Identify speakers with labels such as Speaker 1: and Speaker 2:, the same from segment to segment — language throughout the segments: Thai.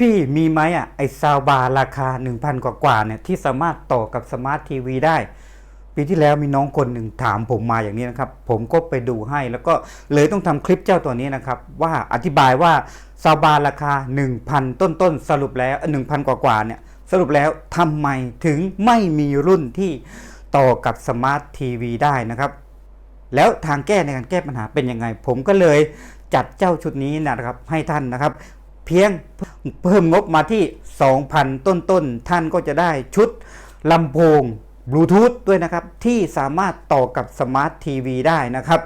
Speaker 1: พี่ๆมีไหมอะไอซาวบาร์ราคา 1,000 กว่าๆเนี่ยที่สามารถต่อกับสมาร์ททีวีได้ ปีที่แล้วมีน้องคนหนึ่งถามผมมาอย่างนี้นะครับ ผมก็ไปดูให้แล้วก็เลยต้องทำคลิปเจ้าตัวนี้นะครับ ว่าอธิบายว่าซาวบาร์ราคา 1,000 ต้นๆสรุปแล้วหนึ่งพันกว่าเนี่ยสรุปแล้วทำไมถึงไม่มีรุ่นที่ต่อกับสมาร์ททีวีได้นะครับ แล้วทางแก้ในการแก้ปัญหาเป็นยังไง ผมก็เลยจัดเจ้าชุดนี้นะครับให้ท่านนะครับ เพียงเพิ่มงบมาที่ 2,000 ต้นๆท่านก็จะได้ชุดลำโพงบลูทูธด้วยนะครับ ที่สามารถต่อกับสมาร์ททีวีได้นะครับ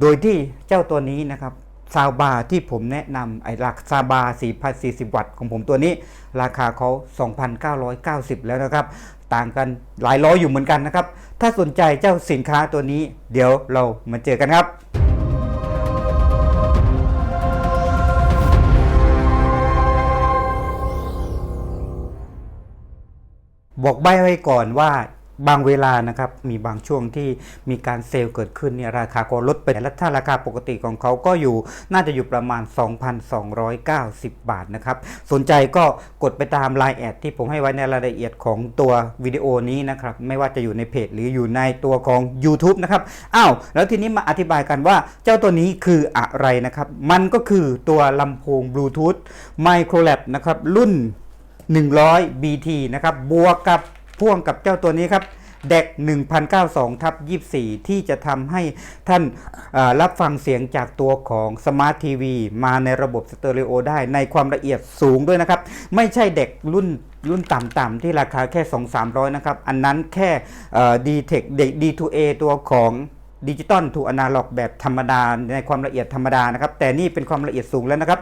Speaker 1: โดยที่เจ้าตัวนี้นะครับซาวบาที่ผมแนะนำไอ้ราคาซาบา4,040 วัตต์ของผมตัวนี้ ราคาเขา 2,990 แล้วนะครับ ต่างกันหลายร้อยอยู่เหมือนกันนะครับ ถ้าสนใจเจ้าสินค้าตัวนี้ เดี๋ยวเรามาเจอกันครับ บอกใบไว้ก่อนว่าบางเวลานะครับมีบางช่วงที่มีการเซลล์เกิดขึ้นเนี่ยราคาก็ลดไปและถ้าราคาปกติของเขาก็อยู่น่าจะอยู่ประมาณ 2,290 บาทนะครับ สนใจก็กดไปตาม Line แอดที่ผมให้ไว้ในรายละเอียดของตัววิดีโอนี้นะครับ ไม่ว่าจะอยู่ในเพจหรืออยู่ในตัวของ YouTube นะครับอ้าวแล้วทีนี้มาอธิบายกันว่าเจ้าตัวนี้คืออะไรนะครับ มันก็คือตัวลำโพงบลูทูธไมโครแลบนะครับรุ่น 100 BT นะครับบวกกับพ่วงกับเจ้าตัวนี้ครับเด็ก1092ทับ24 ที่จะทำให้ท่านรับฟังเสียงจากตัวของสมาร์ททีวีมาในระบบสเตอริโอได้ในความละเอียดสูงด้วยนะครับ ไม่ใช่เด็กรุ่นรุ่นต่ำๆที่ราคาแค่ 2-300 นะครับ อันนั้นแค่ดีเทคเด็ก D2A ตัวของ ดิจิตอลทูกอนาล็อกแบบธรรมดาในความละเอียดธรรมดานะครับ แต่นี่เป็นความละเอียดสูงแล้วนะครับ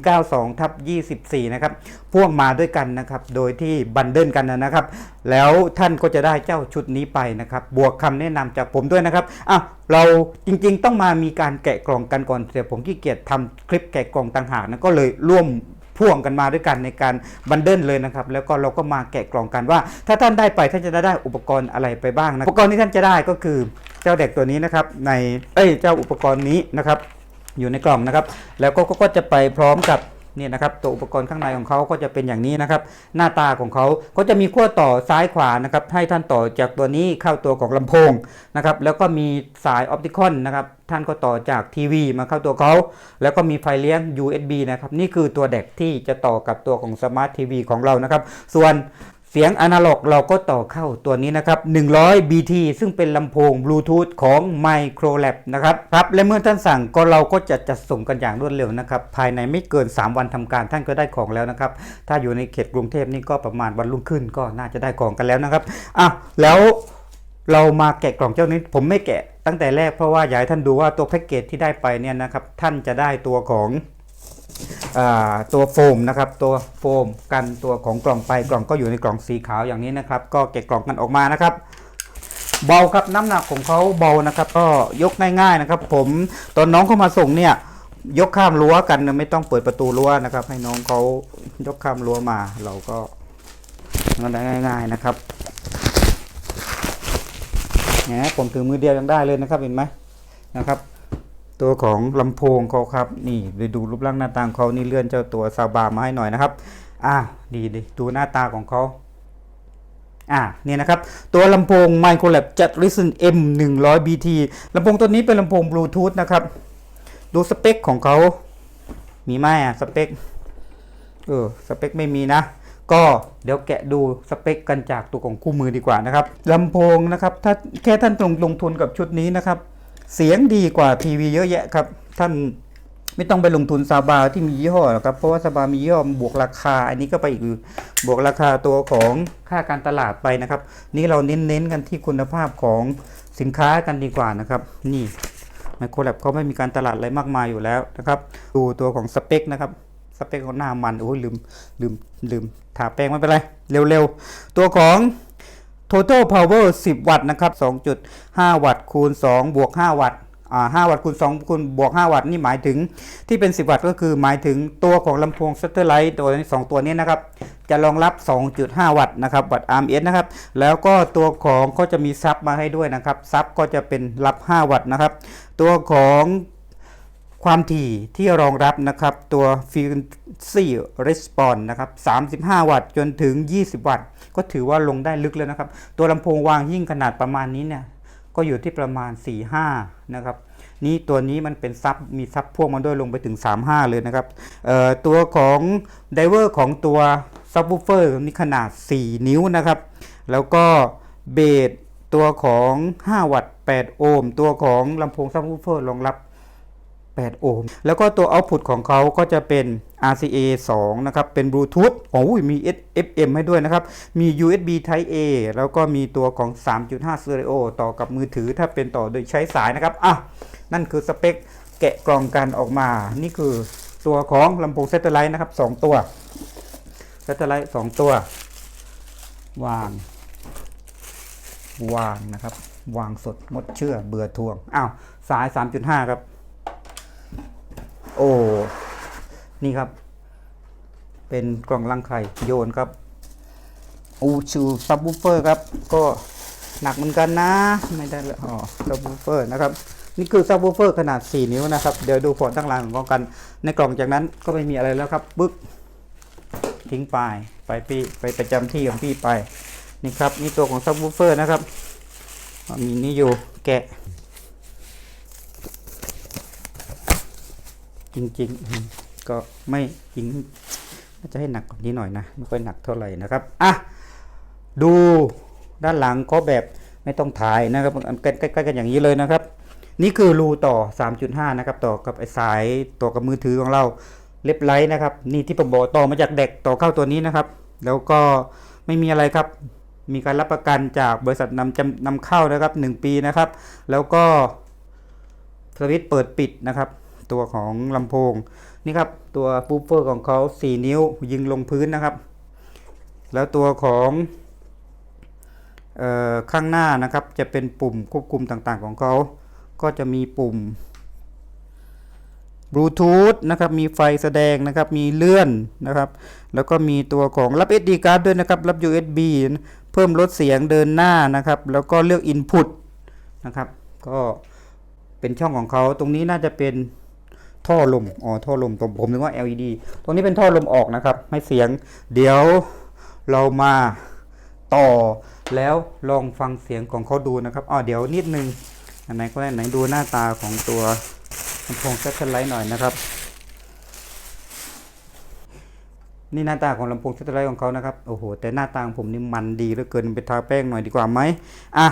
Speaker 1: 192ทับ24 นะครับ พ่วงมาด้วยกันนะครับ โดยที่บันเดิลกันนะครับ แล้วท่านก็จะได้เจ้าชุดนี้ไปนะครับ บวกคำแนะนำจากผมด้วยนะครับอะเราจริงๆต้องมามีการแกะกล่องกันก่อนแต่ผมขี้เกียจทำคลิปแกะกล่องต่างหากนะก็เลยร่วมพ่วงกันมาด้วยกันในการบันเดิลเลยนะครับ แล้วก็เราก็มาแกะกล่องกันว่า ถ้าท่านได้ไปท่านจะได้อุปกรณ์อะไรไปบ้างนะอุปกรณ์ที่ท่านจะได้ก็คือ เจ้าเด็กตัวนี้นะครับในเอ้ยเจ้าอุปกรณ์นี้นะครับ อยู่ในกล่องนะครับ แล้วก็ก็จะไปพร้อมกับเนี่ยนะครับตัวอุปกรณ์ข้างในของเขาก็จะเป็นอย่างนี้นะครับ หน้าตาของเขาก็จะมีขั้วต่อซ้ายขวานะครับให้ท่านต่อจากตัวนี้เข้าตัวของลำโพงนะครับแล้วก็มีสายออปติคอนนะครับท่านก็ต่อจากทีวีมาเข้าตัวเขาแล้วก็มีไฟเลี้ยง USB นะครับนี่คือตัวเด็กที่จะต่อกับตัวของสมาร์ททีวีของเรานะครับ ส่วน เสียงอนาล็อกเราก็ต่อเข้าตัวนี้นะครับ 100 BT ซึ่งเป็นลำโพงบลูทูธของ Microlab นะครับครับ และเมื่อท่านสั่งก็เราก็จะจัดส่งกันอย่างรวดเร็วนะครับ ภายในไม่เกิน 3 วันทำการท่านก็ได้ของแล้วนะครับ ถ้าอยู่ในเขตกรุงเทพนี่ก็ประมาณวันรุ่งขึ้นก็น่าจะได้ของกันแล้วนะครับอะแล้วเรามาแกะกล่องเจ้านี้ผมไม่แกะตั้งแต่แรกเพราะว่าอยากให้ท่านดูว่าตัวแพ็กเกจที่ได้ไปเนี่ยนะครับท่านจะได้ตัวของ ตัวโฟมนะครับตัวโฟมกันตัวของกล่องไปกล่องก็อยู่ในกล่องสีขาวอย่างนี้นะครับ ก็แกะกล่องกันออกมานะครับ เบาครับน้ำหนักของเขาเบานะครับ ก็ยกง่ายๆนะครับ ผมตอนน้องเข้ามาส่งเนี่ยยกข้ามรั้วกันไม่ต้องเปิดประตูรั้วนะครับ ให้น้องเขายกข้ามรั้วมา เราก็งันได้ง่าย ๆนะครับแหมผมถือมือเดียวยังได้เลยนะครับเห็นไหมนะครับ ตัวของลำโพงเขาครับ นี่ไปดูรูปร่างหน้าตาของเขานี่เลื่อนเจ้าตัวซาวบาร์มาให้หน่อยนะครับ อ่าดีดีดูหน้าตาของเขาอ่านี่นะครับ ตัวลำโพง Microlab Jet Listen M 100 BT ลำโพงตัวนี้เป็นลำโพงบลูทูธนะครับ ดูสเปคของเขา มีไหมอะสเปค เออ สเปคไม่มีนะ ก็เดี๋ยวแกะดูสเปคกันจากตัวของคู่มือดีกว่านะครับลำโพงนะครับ ถ้าแค่ท่านลงลงทุนกับชุดนี้นะครับ เสียงดีกว่าทีวีเยอะแยะครับ ท่านไม่ต้องไปลงทุนซาบาที่มียี่ห้อหรอกครับ เพราะว่าซาบามียี่ห้อบวกราคา อันนี้ก็ไปอีกบวกราคาตัวของค่าการตลาดไปนะครับ นี่เราเน้นๆกันที่คุณภาพของสินค้ากันดีกว่านะครับ นี่ไมโครแลบเขาไม่มีการตลาดอะไรมากมายอยู่แล้วนะครับ ดูตัวของสเปคนะครับสเปคของหน้ามันโอ้ยลืมลืมลืมทาแป้งไม่เป็นไร เร็วๆ ตัวของ total power 10 วัตต์นะครับ 2.5 วัตต์คูณ 2 บวก 5 วัตต์อ่า5วัตต์คูณ2คูณบวก 5 วัตต์นี่หมายถึงที่เป็น 10 วัตต์ก็คือหมายถึงตัวของลำโพง Satellite ตัวนี้2ตัวนี้นะครับ จะรองรับ 2.5 วัตต์นะครับวัตต์ RMS นะครับ แล้วก็ตัวของเขาจะมีซับมาให้ด้วยนะครับซับก็จะเป็นรับ 5 วัตต์นะครับ ตัวของ ความถี่ที่รองรับนะครับตัว Frequency Response นะครับ 35 วัตต์จนถึง 20 วัตต์ ก็ถือว่าลงได้ลึกแล้วนะครับ ตัวลำโพงวางยิ่งขนาดประมาณนี้เนี่ย ก็อยู่ที่ประมาณ 4-5 นะครับ นี่ตัวนี้มันเป็นซับ มีซับพ่วงมาด้วยลงไปถึง 3-5 เลยนะครับ ตัวของไดเวอร์ของตัวซับวูเฟอร์นี่ขนาด 4 นิ้วนะครับ แล้วก็เบสตัวของ 5 วัตต์ 8 โอห์ม ตัวของลำโพงซับวูเฟอร์รองรับ 8 โอห์ม แล้วก็ตัวเอาต์พุตของเขาก็จะเป็น RCA 2 นะครับ เป็นบลูทูธโอ้ยมี FM ให้ด้วยนะครับ มี USB Type A แล้วก็มีตัวของ 3.5 Stereo ต่อกับมือถือถ้าเป็นต่อโดยใช้สายนะครับ อะ นั่นคือสเปคแกะกล่องกันออกมา นี่คือตัวของลำโพงเซตไลท์นะครับ 2 ตัวเซตไลท์2ตัว วาง วางนะครับ วางสดงดเชื่อเบื่อทวง อ้าว สาย 3.5 ครับ โอ้ นี่ครับ เป็นกล่องลังไข่โยนครับอูชูซับวูเฟอร์ครับ ก็หนักเหมือนกันนะ ไม่ได้เลยอ๋อซับวูเฟอร์นะครับ นี่คือซับวูเฟอร์ขนาด 4 นิ้วนะครับ เดี๋ยวดูพอร์ตตั้งรางของกัน ในกล่องจากนั้นก็ไม่มีอะไรแล้วครับบึ๊กทิ้งไปไปพี่ไปประจำที่ของพี่ไปนี่ครับนี่ตัวของซับวูเฟอร์นะครับมีนี่อยู่แกะ จริงๆก็ไม่จริงน่าจะให้หนักกว่านี้หน่อยนะไม่ค่อยหนักเท่าไหร่นะครับอะดูด้านหลังก็แบบไม่ต้องถ่ายนะครับใกล้ๆกันอย่างนี้เลยนะครับ นี่คือรูต่อ 3.5 นะครับ ต่อกับสายต่อกับมือถือของเราเล็บไลท์นะครับ นี่ที่ผมบอกต่อมาจากเด็กต่อเข้าตัวนี้นะครับ แล้วก็ไม่มีอะไรครับ มีการรับประกันจากบริษัทนำจำนำเข้านะครับ 1 ปีนะครับ แล้วก็สวิตช์เปิดปิดนะครับ ตัวของลำโพงนี่ครับตัวปูเฟอร์ของเขา4 นิ้วยิงลงพื้นนะครับ แล้วตัวของออข้างหน้านะครับจะเป็นปุ่มควบคุมต่างๆของเขา ก็จะมีปุ่มบลูทูธนะครับ มีไฟแสดงนะครับ มีเลื่อนนะครับ แล้วก็มีตัวของรับ SD card ด้วยนะครับ รับ USB เพิ่มลดเสียงเดินหน้านะครับ แล้วก็เลือก Input นะครับ ก็เป็นช่องของเขา ตรงนี้น่าจะเป็น ท่อลม อ๋อ ท่อลมผมผมนึกว่า LED ตรงนี้เป็นท่อลมออกนะครับให้เสียง เดี๋ยวเรามาต่อ แล้วลองฟังเสียงของเขาดูนะครับ อ๋อ เดี๋ยวนิดนึง อันไหนก็ได้ไหนดูหน้าตาของตัวลำโพงแซตเทไลท์หน่อยนะครับ นี่หน้าตาของลำโพงแซตเทไลท์ของเขานะครับ โอ้โห แต่หน้าตาของผมนี่มันดีเหลือเกินไปทาแป้งหน่อยดีกว่าไหมอะ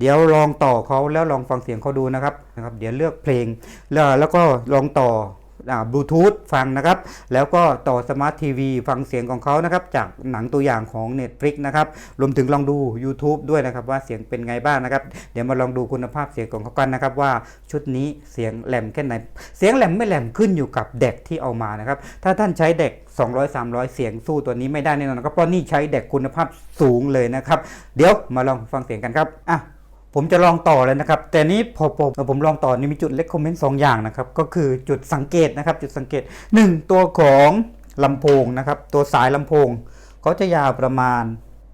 Speaker 1: เดี๋ยวลองต่อเขาแล้วลองฟังเสียงเขาดูนะครับนะครับ เดี๋ยวเลือกเพลง แล้วแล้วก็ลองต่อบลูทูธฟังนะครับ แล้วก็ต่อสมาร์ททีวีฟังเสียงของเขานะครับ จากหนังตัวอย่างของ Netflix นะครับ รวมถึงลองดู YouTube ด้วยนะครับ ว่าเสียงเป็นไงบ้างนะครับ เดี๋ยวมาลองดูคุณภาพเสียงของเขากันนะครับ ว่าชุดนี้เสียงแหลมแค่ไหน เสียงแหลมไม่แหลมขึ้นอยู่กับเด็กที่เอามานะครับ ถ้าท่านใช้เด็ก 200 300 เสียงสู้ตัวนี้ไม่ได้แน่นอนนะครับเพราะนี่ใช้เด็กคุณภาพสูงเลยนะครับ เดี๋ยวมาลองฟังเสียงกันครับอะ ผมจะลองต่อเลยนะครับ แต่นี้พอผมผมลองต่อนี่มีจุดเล็กคอมเมนต์สองอย่างนะครับ ก็คือจุดสังเกตนะครับ จุดสังเกต 1 ตัวของลำโพงนะครับ ตัวสายลำโพงเขาจะยาวประมาณ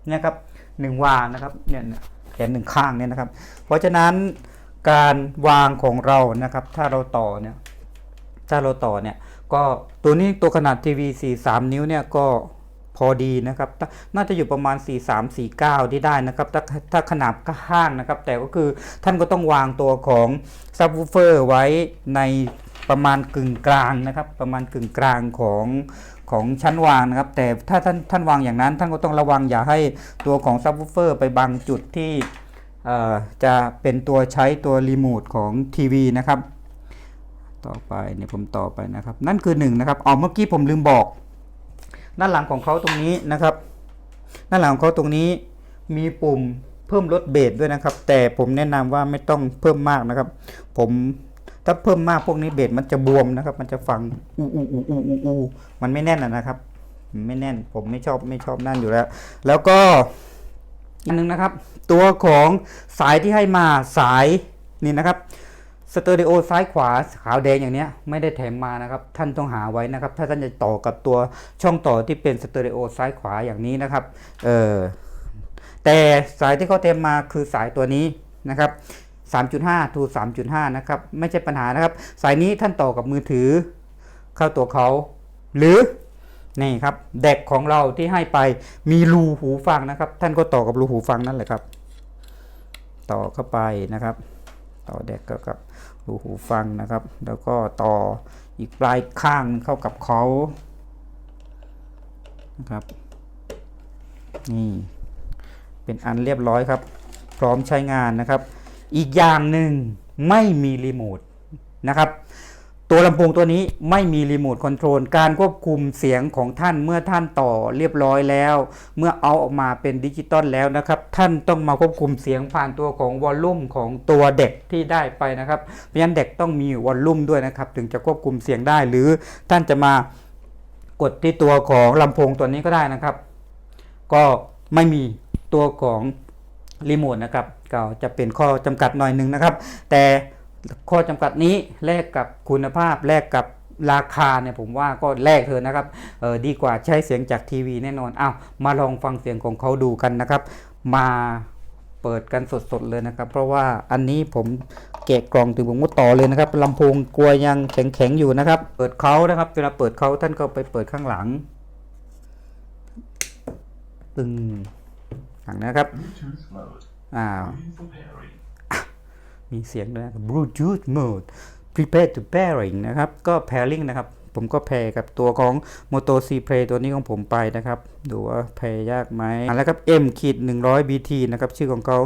Speaker 1: นี่ครับหนึ่งวานะครับเนี่ยเนี่ยแขนหนึ่งข้างเนี่ยนะครับ เพราะฉะนั้นการวางของเรานะครับ ถ้าเราต่อเนี่ยถ้าเราต่อเนี่ยก็ตัวนี้ตัวขนาดทีวี 43 นิ้วเนี่ยก็ พอดีนะครับ น่าจะอยู่ประมาณ 43 49 ที่ได้นะครับถ้าถ้าขนาดข้างนะครับ แต่ก็คือท่านก็ต้องวางตัวของซับวูเฟอร์ไว้ในประมาณกึ่งกลางนะครับ ประมาณกึ่งกลางของของชั้นวางนะครับ แต่ถ้าท่านท่านวางอย่างนั้น ท่านก็ต้องระวังอย่าให้ตัวของซับวูเฟอร์ไปบังจุดที่จะเป็นตัวใช้ตัวรีโมทของทีวีนะครับ ต่อไปเนี่ยผมต่อไปนะครับ นั่นคือ1นงนะครับอ๋อเมื่อกี้ผมลืมบอก ด้านหลังของเขาตรงนี้นะครับ ด้านหลังของเขาตรงนี้มีปุ่มเพิ่มลดเบสด้วยนะครับ แต่ผมแนะนำว่าไม่ต้องเพิ่มมากนะครับ ผมถ้าเพิ่มมากพวกนี้เบสมันจะบวมนะครับ มันจะฟังอูอูอูอูอูอูมันไม่แน่นนะครับไม่แน่นผมไม่ชอบไม่ชอบนั่นอยู่แล้ว แล้วก็อีกนึงนะครับ ตัวของสายที่ให้มาสายนี่นะครับ สเตอริโอซ้ายขวาขาวแดงอย่างเนี้ยไม่ได้แถมมานะครับ ท่านต้องหาไว้นะครับ ถ้าท่านจะต่อกับตัวช่องต่อที่เป็นสเตอริโอซ้ายขวาอย่างนี้นะครับเออแต่สายที่เขาแถมมาคือสายตัวนี้นะครับ 3.5 to 3.5 นะครับ ไม่ใช่ปัญหานะครับ สายนี้ท่านต่อกับมือถือ เข้าตัวเขา หรือนี่ครับเด็กของเราที่ให้ไปมีรูหูฟังนะครับ ท่านก็ต่อกับรูหูฟังนั่นแหละครับ ต่อเข้าไปนะครับ ต่อเด็กก็กับ รูหูฟังนะครับ แล้วก็ต่ออีกปลายข้างเข้ากับเขานะครับนี่เป็นอันเรียบร้อยครับ พร้อมใช้งานนะครับ อีกอย่างหนึ่งไม่มีรีโมทนะครับ ตัวลำโพงตัวนี้ไม่มีรีโมทคอนโทรลการควบคุมเสียงของท่านเมื่อท่านต่อเรียบร้อยแล้ว เมื่อเอาออกมาเป็นดิจิตอลแล้วนะครับ ท่านต้องมาควบคุมเสียงผ่านตัวของวอลลุ่มของตัวเด็กที่ได้ไปนะครับเพราะฉะนั้นเด็กต้องมีวอลลุ่มด้วยนะครับ ถึงจะควบคุมเสียงได้ หรือท่านจะมากดที่ตัวของลำโพงตัวนี้ก็ได้นะครับ ก็ไม่มีตัวของรีโมทนะครับก็จะเป็นข้อจำกัดหน่อยหนึ่งนะครับ แต่ ข้อจำกัดนี้แลกกับคุณภาพแลกกับราคาเนี่ยผมว่าก็แลกเถอะนะครับเออดีกว่าใช้เสียงจากทีวีแน่นอนอ้าวมาลองฟังเสียงของเขาดูกันนะครับ มาเปิดกันสดๆเลยนะครับ เพราะว่าอันนี้ผมแกะกล่องถึงผมก็ต่อเลยนะครับลำโพงกลัวยังแข็งๆอยู่นะครับ เปิดเขานะครับเวลาเปิดเขาท่านก็ไปเปิดข้างหลังตึงหลังนะครับ
Speaker 2: Bluetooth mode.
Speaker 1: อ่า
Speaker 2: Waiting for pairing.
Speaker 1: มีเสียงด้วยนะครับ Bluetooth mode prepare to pairing นะครับ ก็ pairing นะครับ ผมก็แพรกับตัวของ Moto C Play ตัวนี้ของผมไปนะครับ ดูว่าแพรยากไหมแล้วครับ M ขีด100 BT นะครับ ชื่อของเขา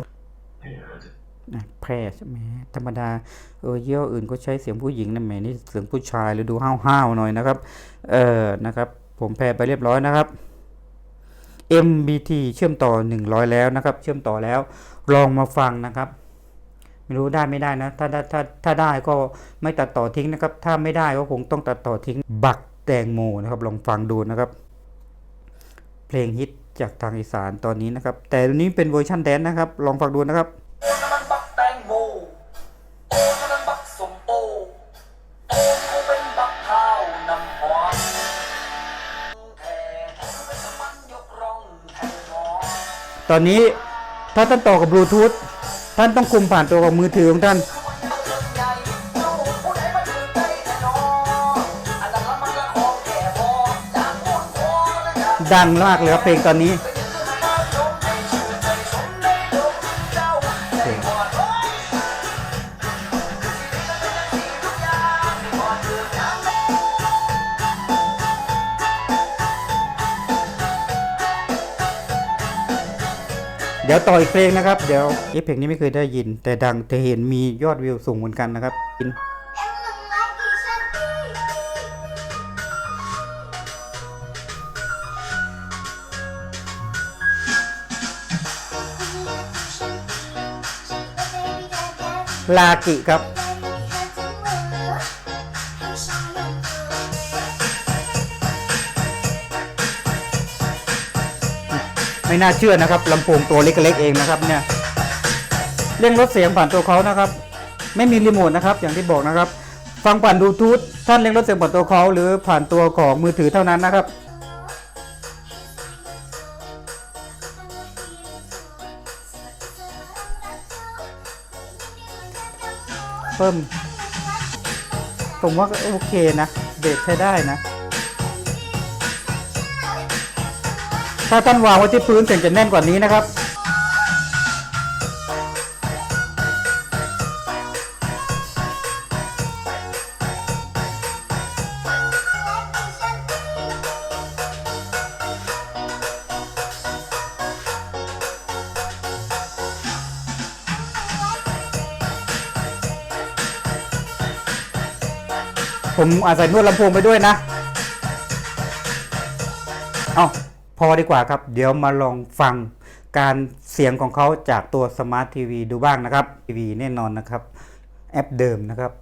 Speaker 1: แพร่ใช่ไหมธรรมดาเออเยี่ห้ออื่นก็ใช้เสียงผู้หญิงนะแหมนี่เสียงผู้ชายหรือดูห้าวๆหน่อยนะครับ เออนะครับ ผมแพร์ไปเรียบร้อยนะครับ MBT เชื่อมต่อ 100 แล้วนะครับ เชื่อมต่อแล้วลองมาฟังนะครับ ไม่รู้ได้ไม่ได้นะถ้าถ้าถ้าถ้าได้ก็ไม่ตัดต่อทิ้งนะครับ ถ้าไม่ได้ก็คงต้องตัดต่อทิ้ง บักแตงโมนะครับ ลองฟังดูนะครับ เพลงฮิตจากทางอีสานตอนนี้นะครับ แต่ตัวนี้เป็นเวอร์ชันแดนซ์นะครับ ลองฟังดูนะครับ
Speaker 3: ตงโมโอ้นั่นมันบักสมโอโอ้เขาเป็นบักข้าวนำหวานแท้เป็นน้ำมันยกร่องแทงหมอ
Speaker 1: ตอนนี้ถ้าท่านต่อกับบลูทูธ ท่านต้องคุมผ่านตัวของมือถือของท่าน
Speaker 3: ดัง
Speaker 1: มากเลยครับเพลงตอนนี้
Speaker 3: ดี๋ยวต่ออีกเพ
Speaker 1: ลงนะครับ เดี๋ยวเอะเพลงนี้ไม่เคยได้ยิน แต่ดังแต่เห็นมียอดวิวสูงเหมือนกันนะครับลากิครับ ไม่น่าเชื่อนะครับลำโพงตัวเล็กๆเองนะครับเนี่ยเร่งลดเสียงผ่านตัวเขานะครับ ไม่มีรีโมทนะครับ อย่างที่บอกนะครับ ฟังผ่านบลูทูธท่านเร่งลดเสียงผ่านตัวเขาหรือผ่านตัวของมือถือเท่านั้นนะครับเพิ่มผมว่าโอเคนะ เบสใช้ได้นะ ถ้าท่านวางไว้ที่พื้นเสียงจะแน่นกว่านี้นะครับ ผมอาศัยนวดลำโพงไปด้วยนะ พอดีกว่าครับ เดี๋ยวมาลองฟังการเสียงของเขาจากตัวสมาร์ททีวีดูบ้างนะครับทีวีแน่นอนนะครับแอปเดิมนะครับ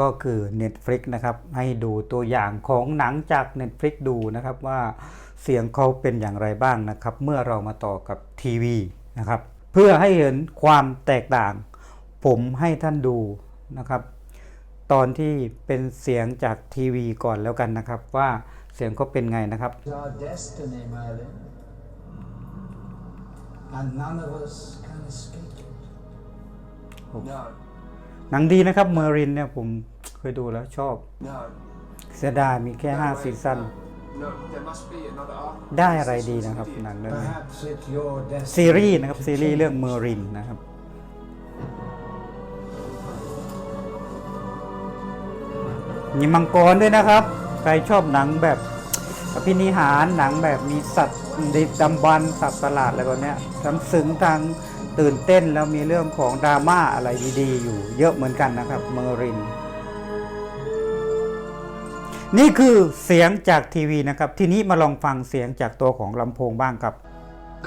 Speaker 1: ก็คือ Netflix นะครับให้ดูตัวอย่างของหนังจาก Netflix ดูนะครับว่าเสียงเขาเป็นอย่างไรบ้างนะครับ เมื่อเรามาต่อกับทีวีนะครับเพื่อให้เห็นความแตกต่าง ผมให้ท่านดูนะครับ ตอนที่เป็นเสียงจากทีวีก่อนแล้วกันนะครับว่า เสียงเขาเป็นไงนะครับ
Speaker 4: It's our destiny, Merlin. And none of us can escape it.
Speaker 2: No,
Speaker 1: หนังดีนะครับเมอรินเนี่ยผมเคยดูแล้วชอบ
Speaker 5: No.
Speaker 1: เสียดายมีแค่
Speaker 5: No
Speaker 1: ห้า
Speaker 5: way,
Speaker 1: ซีซั่น
Speaker 5: no. No, there must be another arc.
Speaker 1: ได้อะไรดีนะครับ หนังเรื่องนี้
Speaker 4: Perhaps it's your destiny.
Speaker 1: ซีรีส์นะครับ
Speaker 4: to
Speaker 1: ซีรีส์เรื่อง
Speaker 4: change
Speaker 1: เมอรินนะครับมีมังกรด้วยนะครับ ใครชอบหนังแบบ อภินิหารหนังแบบมีสัตว์ดิบดำบรรพ์สัตว์ประหลาดอะไรแบบเนี้ยทั้งซึ้งทั้งตื่นเต้นแล้วมีเรื่องของดราม่าอะไรดีๆ อยู่เยอะเหมือนกันนะครับเมอริน นี่คือเสียงจากทีวีนะครับ ทีนี้มาลองฟังเสียงจากตัวของลำโพงบ้างครับ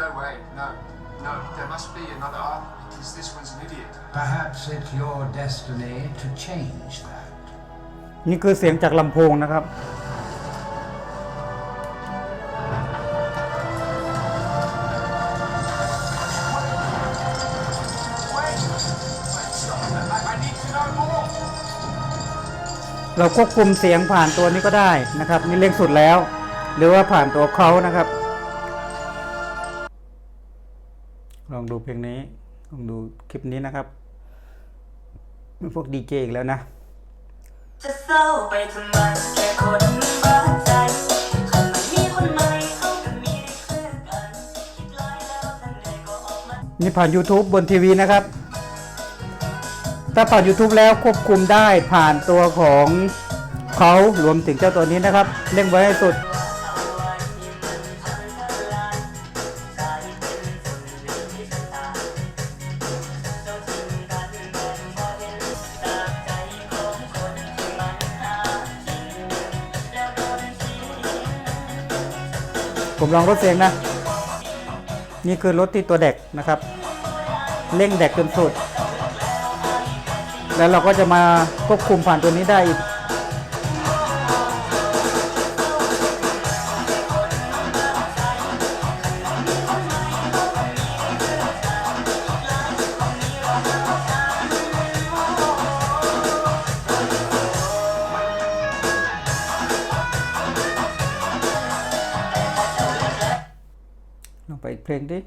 Speaker 5: No way, no. No, there must be another arc because this one's an idiot.
Speaker 4: Perhaps it's your destiny to change that.
Speaker 1: นี่คือเสียงจากลำโพงนะครับ เราควบคุมเสียงผ่านตัวนี้ก็ได้นะครับนี่เร่งสุดแล้ว หรือว่าผ่านตัวเขานะครับ ลองดูเพลงนี้ลองดูคลิปนี้นะครับมีพวกดีเจอีกแล้วนะ
Speaker 6: จะเศร้าไปทำไมแค่คนบ้าใจถ้ามันมีคนใหม่เขานยแล้วทันใดก็ออกมา
Speaker 1: นี่ผ่าน YouTube บนทีวีนะครับ ถ้าเปิด YouTube แล้วควบคุมได้ผ่านตัวของเขารวมถึงเจ้าตัวนี้นะครับ เล่งไว้ให้สุด ผมลองรถเสียงนะ นี่คือรถที่ตัวเด็กนะครับ เร่งเด็กจนสุด แล้วเราก็จะมาควบคุมผ่านตัวนี้ได้อีกลงไปอีกเพลงดิ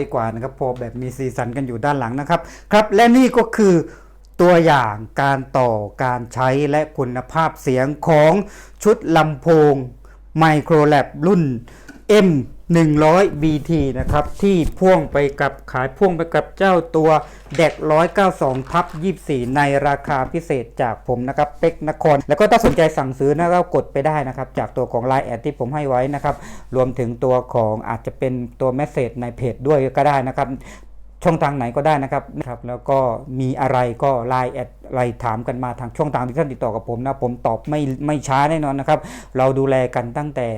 Speaker 1: ดีกว่านะครับพอแบบมีสีสันกันอยู่ด้านหลังนะครับครับและนี่ก็คือตัวอย่างการต่อการใช้และคุณภาพเสียงของชุดลำโพงไมโครแลบรุ่น M 100 BT นะครับ ที่พ่วงไปกับขายพ่วงไปกับเจ้าตัวแดก192ทับ24 ในราคาพิเศษจากผมนะครับเป็กนคร แล้วก็ถ้าสนใจสั่งซื้อนะครับกดไปได้นะครับ จากตัวของ Line แอดที่ผมให้ไว้นะครับ รวมถึงตัวของอาจจะเป็นตัวเมสเซจในเพจด้วยก็ได้นะครับช่องทางไหนก็ได้นะครับนะครับ แล้วก็มีอะไรก็ไลน์แอดไลน์ถามกันมาทางช่องทางที่ท่านติดต่อกับผมนะ ผมตอบไม่ไม่ช้าแน่นอนนะครับ เราดูแลกันตั้งแต่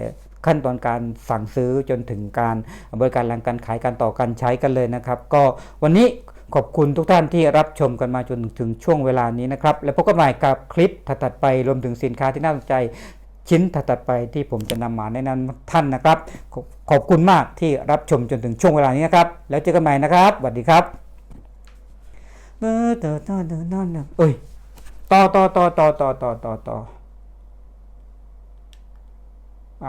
Speaker 1: ขั้นตอนการสั่งซื้อจนถึงการบริการหลังการขายการต่อการใช้กันเลยนะครับ ก็วันนี้ขอบคุณทุกท่านที่รับชมกันมาจนถึงช่วงเวลานี้นะครับ แล้วพบกันใหม่กับคลิปถัดๆไปรวมถึงสินค้าที่น่าสนใจชิ้นถัดๆไปที่ผมจะนำมาแนะนำท่านนะครับ ขอบคุณมากที่รับชมจนถึงช่วงเวลานี้นะครับ แล้วเจอกันใหม่นะครับสวัสดีครับเออต่อต่อต่อต่อต่อต่อต่อต่อต่อต่อ